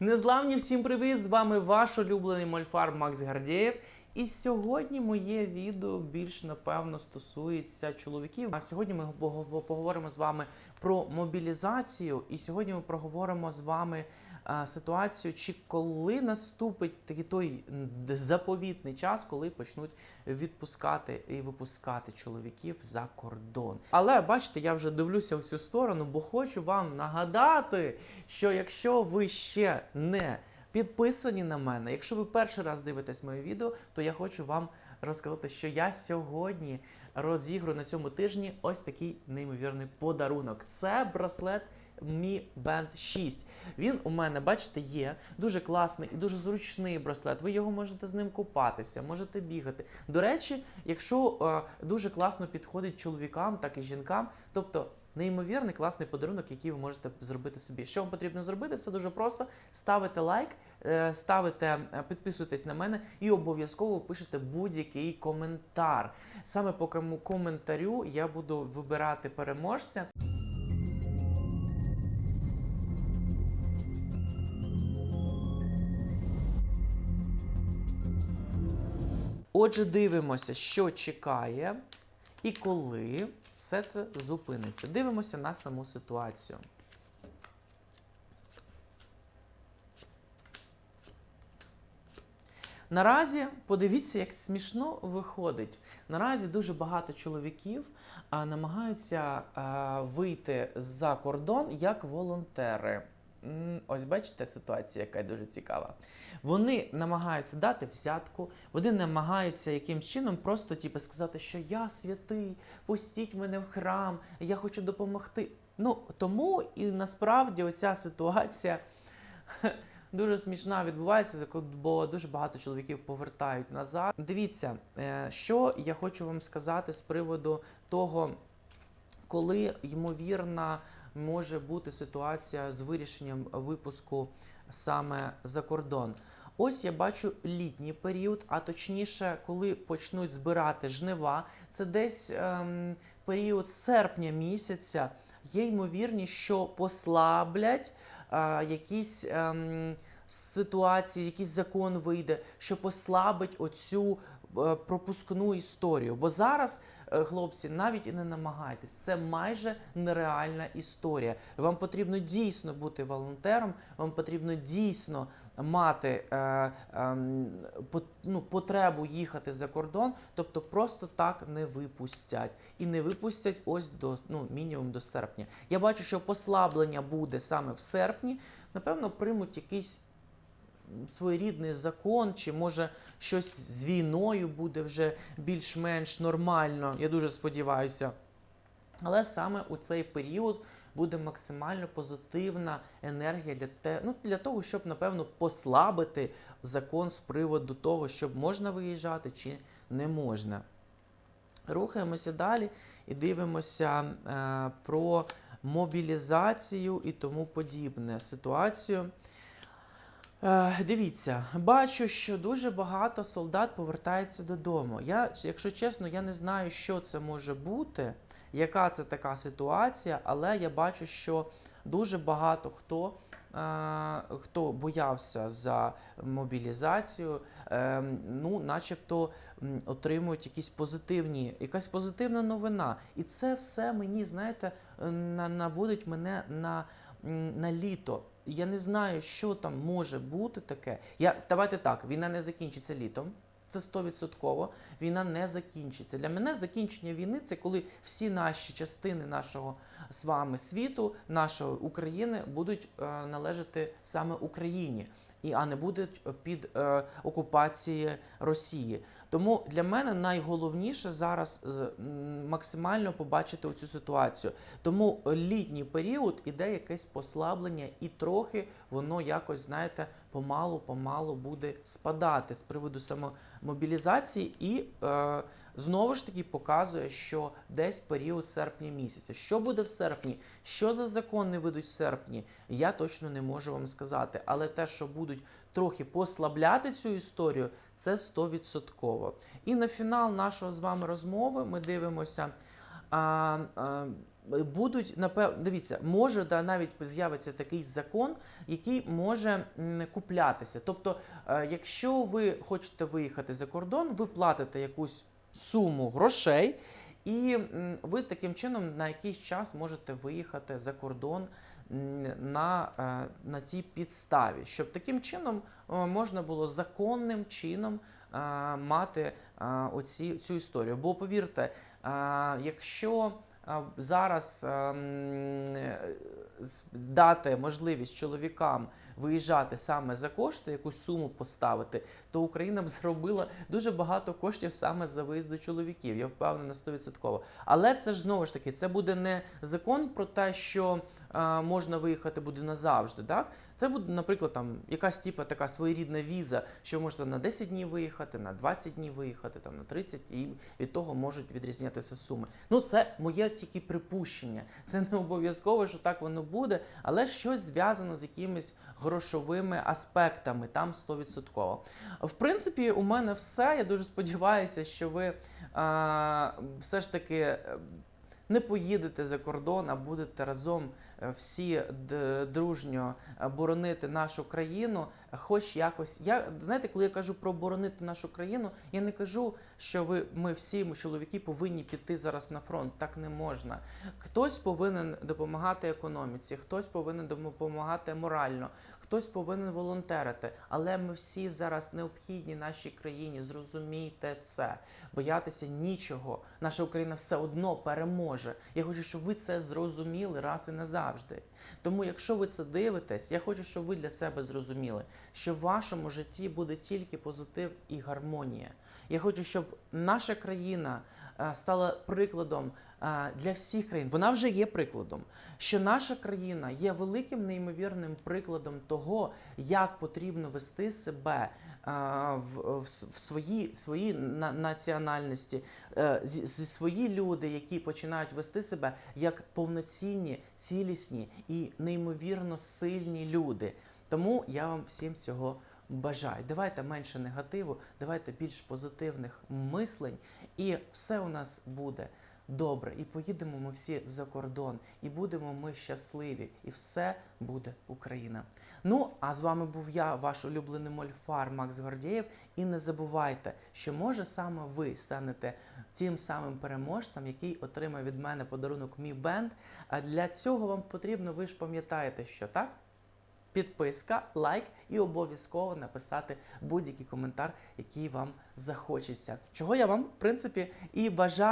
Незламні всім привіт! З вами ваш улюблений мольфар Макс Гардєєв. І сьогодні моє відео більш напевно стосується чоловіків. А сьогодні ми пого- поговоримо з вами про мобілізацію. І сьогодні ми проговоримо з вами ситуацію, чи коли наступить такий той заповітний час, коли почнуть відпускати і випускати чоловіків за кордон. Але бачите, я вже дивлюся в цю сторону, бо хочу вам нагадати, що якщо ви ще не підписані на мене, якщо ви перший раз дивитесь моє відео, то я хочу вам розказати, що я сьогодні розіграю на цьому тижні ось такий неймовірний подарунок. Це браслет Mi Band 6. Він у мене, бачите, є дуже класний і дуже зручний браслет. Ви його можете з ним купатися, можете бігати. До речі, якщо е, дуже класно підходить чоловікам, так і жінкам, тобто неймовірний класний подарунок, який ви можете зробити собі. Що вам потрібно зробити? Все дуже просто. Ставите лайк, е, ставите, е, підписуйтесь на мене і обов'язково пишете будь-який коментар. Саме по коментарю я буду вибирати переможця. Отже, дивимося, що чекає і коли все це зупиниться. Дивимося на саму ситуацію. Наразі подивіться, як смішно виходить. Наразі дуже багато чоловіків намагаються вийти за кордон як волонтери. Ось бачите ситуація, яка дуже цікава. Вони намагаються дати взятку, вони намагаються якимсь чином просто типу, сказати, що я святий, пустіть мене в храм, я хочу допомогти. Ну тому і насправді оця ситуація дуже смішна відбувається, бо дуже багато чоловіків повертають назад. Дивіться, е, що я хочу вам сказати з приводу того, коли ймовірна може бути ситуація з вирішенням випуску саме за кордон. Ось я бачу літній період, а точніше, коли почнуть збирати жнива, це десь ем, період серпня місяця. Є ймовірність, що послаблять е, якісь ем, ситуації, якийсь закон вийде, що послабить оцю е, пропускну історію. Бо зараз, хлопці, навіть і не намагайтесь, це майже нереальна історія. Вам потрібно дійсно бути волонтером, вам потрібно дійсно мати е, ем, по- ну, потребу їхати за кордон, тобто просто так не випустять. І не випустять ось до ну, мінімум до серпня. Я бачу, що послаблення буде саме в серпні. Напевно, приймуть якийсь м, своєрідний закон, чи може щось з війною буде вже більш-менш нормально. Я дуже сподіваюся. Але саме у цей період буде максимально позитивна енергія для те, ну, для того, щоб, напевно, послабити закон з приводу того, щоб можна виїжджати чи не можна. Рухаємося далі і дивимося е, про мобілізацію і тому подібне ситуацію. Е, дивіться, бачу, що дуже багато солдат повертається додому. Я, якщо чесно, я не знаю, що це може бути, яка це така ситуація, але я бачу, що дуже багато хто, е, хто боявся за мобілізацію, е, ну, начебто отримують якісь позитивні, якась позитивна новина. І це все мені, знаєте, наводить мене на, на літо. Я не знаю, що там може бути таке. Я, давайте так, війна не закінчиться літом. Це 100%. Війна не закінчиться. Для мене закінчення війни це коли всі наші частини нашого з вами світу, нашої України будуть е, належати саме Україні, і а не будуть під е, окупацією Росії. Тому для мене найголовніше зараз максимально побачити цю ситуацію. Тому літній період іде якесь послаблення, і трохи воно якось, знаєте, помалу-помалу буде спадати з приводу самомобілізації, і е, знову ж таки показує, що десь період серпня місяця. Що буде в серпні? Що за закони вийдуть в серпні? Я точно не можу вам сказати. Але те, що будуть трохи послабляти цю історію, це 100%. І на фінал нашого з вами розмови ми дивимося. А, а, будуть напевно, дивіться, може да навіть з'явиться такий закон, який може куплятися. Тобто, е, якщо ви хочете виїхати за кордон, ви платите якусь суму грошей, і ви таким чином на якийсь час можете виїхати за кордон на, е, на цій підставі, щоб таким чином е, можна було законним чином е, мати оці, цю історію. Бо повірте, якщо зараз е, м, е, з- дати можливість чоловікам виїжджати саме за кошти, якусь суму поставити, то Україна б зробила дуже багато коштів саме за виїзд до чоловіків. Я впевнений на 100%. Але це ж знову ж таки, це буде не закон про те, що е, можна виїхати буде назавжди. Так? Це буде, наприклад, там якась типа така своєрідна віза, що можна на 10 днів виїхати, на 20 днів виїхати, там на 30, і від того можуть відрізнятися суми. Ну, це моє тільки припущення. Це не обов'язково, що так воно буде, але щось зв'язано з якимись грошовими аспектами, там 100%. В принципі, у мене все. Я дуже сподіваюся, що ви а, все ж таки. е, Не поїдете за кордон, а будете разом е, всі дружньо е, боронити нашу країну, хоч якось. Я знаєте, коли я кажу про боронити нашу країну, я не кажу, що ви ми всі чоловіки повинні піти зараз на фронт. Так не можна. Хтось повинен допомагати економіці, хтось повинен допомагати морально, хтось повинен волонтерити. Але ми всі зараз необхідні нашій країні. Зрозумійте це. Боятися нічого. Наша Україна все одно переможе. Я хочу, щоб ви це зрозуміли раз і назавжди. Тому, якщо ви це дивитесь, я хочу, щоб ви для себе зрозуміли, що в вашому житті буде тільки позитив і гармонія. Я хочу, щоб наша країна е, стала прикладом е, для всіх країн. Вона вже є прикладом, що наша країна є великим неймовірним прикладом того, як потрібно вести себе е, в, в своїй своїй на- національності, зі свої люди, які починають вести себе як повноцінні, цілісні і неймовірно сильні люди. Тому я вам всім цього бажаю. Давайте менше негативу, давайте більш позитивних мислень, і все у нас буде добре. І поїдемо ми всі за кордон, і будемо ми щасливі, і все буде Україна. Ну а з вами був я, ваш улюблений мольфар Макс Гордєєв. І не забувайте, що може саме ви станете тим самим переможцем, який отримає від мене подарунок мій бенд. А для цього вам потрібно, ви ж пам'ятаєте, що так? Підписка, лайк і обов'язково написати будь-який коментар, який вам захочеться. Чого я вам, в принципі, і бажаю.